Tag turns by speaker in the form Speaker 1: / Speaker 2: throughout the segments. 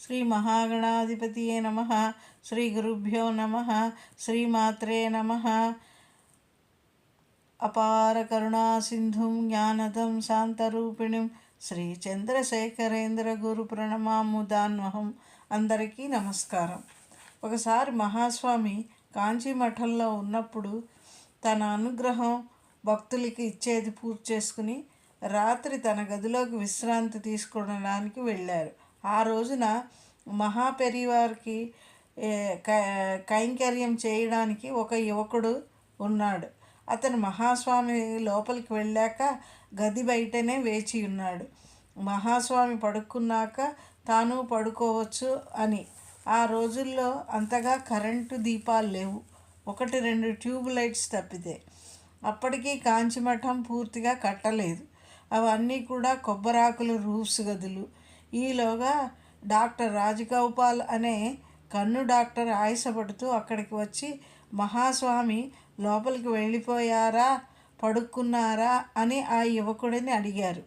Speaker 1: శ్రీ మహాగణాధిపతియే నమ. శ్రీ గురుభ్యో నమ. శ్రీమాత్రే నమ. అపార కరుణా సింధుం జ్ఞానదం శాంతరూపిణిం శ్రీ చంద్రశేఖరేంద్ర గురు ప్రణమాముదాన్వహం అందరికీ నమస్కారం. ఒకసారి మహాస్వామి కాంచీ మఠంలో ఉన్నప్పుడు తన అనుగ్రహం భక్తులకి ఇచ్చేది పూర్తి చేసుకుని రాత్రి తన గదిలోకి విశ్రాంతి తీసుకోవడానికి వెళ్ళారు. ఆ రోజున మహాపెరివారికి కైంకర్యం చేయడానికి ఒక యువకుడు ఉన్నాడు. అతను మహాస్వామి లోపలికి వెళ్ళాక గది బయటనే వేచి ఉన్నాడు. మహాస్వామి పడుకున్నాక తాను పడుకోవచ్చు అని. ఆ రోజుల్లో అంతగా కరెంటు దీపాలు లేవు. ఒకటి రెండు ట్యూబ్ లైట్స్ తప్పితే. అప్పటికీ కాంచిమఠం పూర్తిగా కట్టలేదు. అవన్నీ కూడా కొబ్బరాకులు రూఫ్స్ గదులు ఈలోగా డాక్టర్ రాజగోపాల్ అనే కన్ను డాక్టర్ ఆయాసపడుతూ అక్కడికి వచ్చి మహాస్వామి లోపలికి వెళ్ళిపోయారా? పడుకున్నారా? అని ఆ యువకుడిని అడిగారు.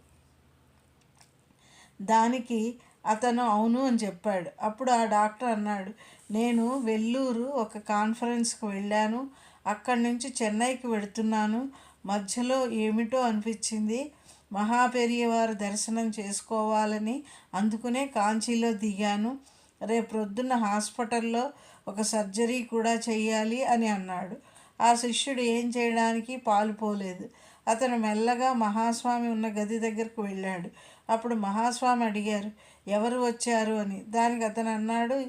Speaker 1: దానికి అతను అవును అని చెప్పాడు. అప్పుడు ఆ డాక్టర్ అన్నాడు నేను వెల్లూరు ఒక కాన్ఫరెన్స్కి వెళ్ళాను. అక్కడి నుంచి చెన్నైకి వెళుతున్నాను. మధ్యలో ఏమిటో అనిపించింది. మహాపెరియవారి దర్శనం చేసుకోవాలని అందుకునే కాంచీలో దిగాను. రేపు ప్రొద్దున్న హాస్పిటల్లో ఒక సర్జరీ కూడా చేయాలి అని అన్నాడు. ఆ శిష్యుడు ఏం చేయడానికి పాలుపోలేదు అతను మెల్లగా మహాస్వామి ఉన్న గది దగ్గరకు వెళ్ళాడు. అప్పుడు మహాస్వామి అడిగారు ఎవరు వచ్చారు? అని. దానికి అతను అన్నాడు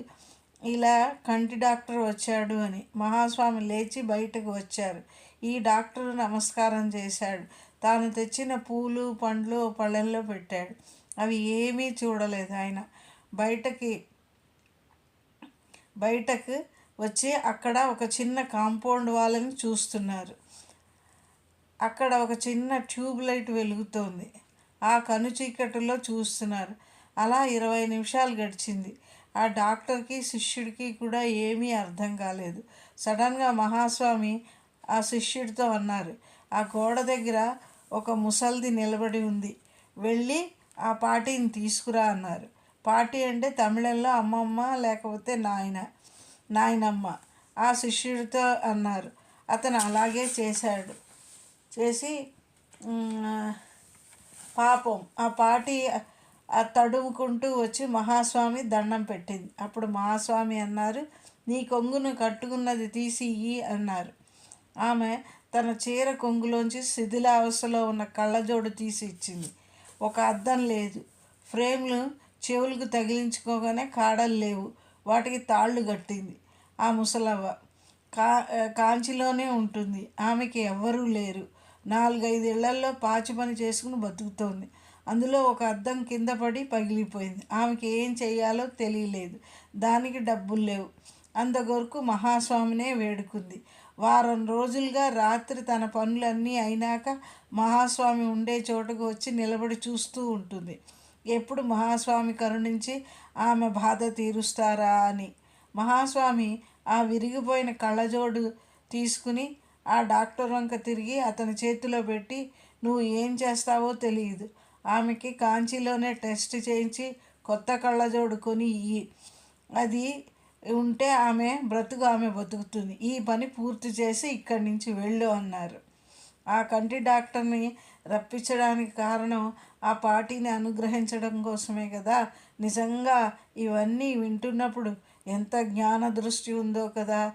Speaker 1: ఇలా కంటి డాక్టర్ వచ్చాడు అని. మహాస్వామి లేచి బయటకు వచ్చారు. ఈ డాక్టర్ నమస్కారం చేశాడు. తాను తెచ్చిన పూలు పండ్లు పళ్ళల్లో పెట్టాడు. అవి ఏమీ చూడలేదు ఆయన. బయటకి బయటకు వచ్చి అక్కడ ఒక చిన్న కాంపౌండ్ వాళ్ళని చూస్తున్నారు. అక్కడ ఒక చిన్న ట్యూబ్ లైట్ వెలుగుతోంది. ఆ కను చీకటిలో చూస్తున్నారు. అలా ఇరవై నిమిషాలు గడిచింది. ఆ డాక్టర్కి శిష్యుడికి కూడా ఏమీ అర్థం కాలేదు. సడన్గా మహాస్వామి ఆ శిష్యుడితో అన్నారు ఆ గోడ దగ్గర ఒక ముసల్ది నిలబడి ఉంది. వెళ్ళి ఆ పాటీని తీసుకురా అన్నారు. పాటీ అంటే తమిళంలో అమ్మమ్మ లేకపోతే నాయన నాయనమ్మ ఆ శిష్యుడితో అన్నారు. అతను అలాగే చేశాడు. చేసి పాపం ఆ పాటి తడుముకుంటూ వచ్చి మహాస్వామి దండం పెట్టింది. అప్పుడు మహాస్వామి అన్నారు నీ కొంగును కట్టుకున్నది తీసి ఇయ్యి అన్నారు. ఆమె తన చీర కొంగులోంచి శిథిలావస్థలో ఉన్న కళ్ళజోడు తీసి ఇచ్చింది. ఒక అద్దం లేదు. ఫ్రేమ్లు చెవులకు తగిలించుకోగానే కాడలు లేవు. వాటికి తాళ్ళు కట్టింది. ఆ ముసలవ్వ కా కాంచిలోనే ఉంటుంది. ఆమెకి ఎవ్వరూ లేరు. నాలుగైదు ఇళ్ళల్లో పాచి పని చేసుకుని బతుకుతోంది. అందులో ఒక అద్దం కింద పడి పగిలిపోయింది. ఆమెకి ఏం చేయాలో తెలియలేదు. దానికి డబ్బులు లేవు. అందుకొరకు మహాస్వామినే వేడుకుంది. వారం రోజులుగా రాత్రి తన పనులన్నీ అయినాక మహాస్వామి ఉండే చోటుకు వచ్చి నిలబడి చూస్తూ ఉంటుంది. ఎప్పుడు మహాస్వామి కరుణించి ఆమె బాధ తీరుస్తారా అని. మహాస్వామి ఆ విరిగిపోయిన కళ్ళజోడు తీసుకుని ఆ డాక్టర్ వంక తిరిగి అతని చేతిలో పెట్టి నువ్వు ఏం చేస్తావో తెలియదు. ఆమెకి కాంచీలోనే టెస్ట్ చేయించి కొత్త కళ్ళజోడు కొని ఇయ్యి. అది ఉంటే ఆమె బ్రతుకు ఆమె బతుకుతుంది. ఈ పని పూర్తి చేసి ఇక్కడి నుంచి వెళ్ళు అన్నారు. ఆ కంటి డాక్టర్ని రప్పించడానికి కారణం ఆ పార్టీని అనుగ్రహించడం కోసమే కదా. నిజంగా ఇవన్నీ వింటున్నప్పుడు ఎంత జ్ఞాన దృష్టి ఉందో కదా.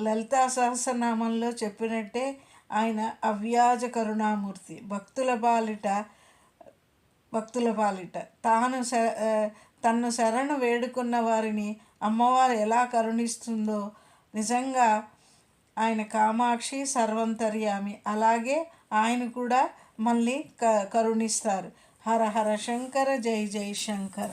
Speaker 1: లలితా సహస్రనామంలో చెప్పినట్టే ఆయన అవ్యాజ కరుణామూర్తి. భక్తుల పాలిట భక్తుల పాలిట. తాను శ తన్ను శరణు వేడుకున్న వారిని అమ్మవారు ఎలా కరుణిస్తుందో నిజంగా ఆయన కామాక్షి సర్వంతర్యామి. అలాగే ఆయన కూడా మళ్ళీ క కరుణిస్తారు. హర హర శంకర జై జై శంకర.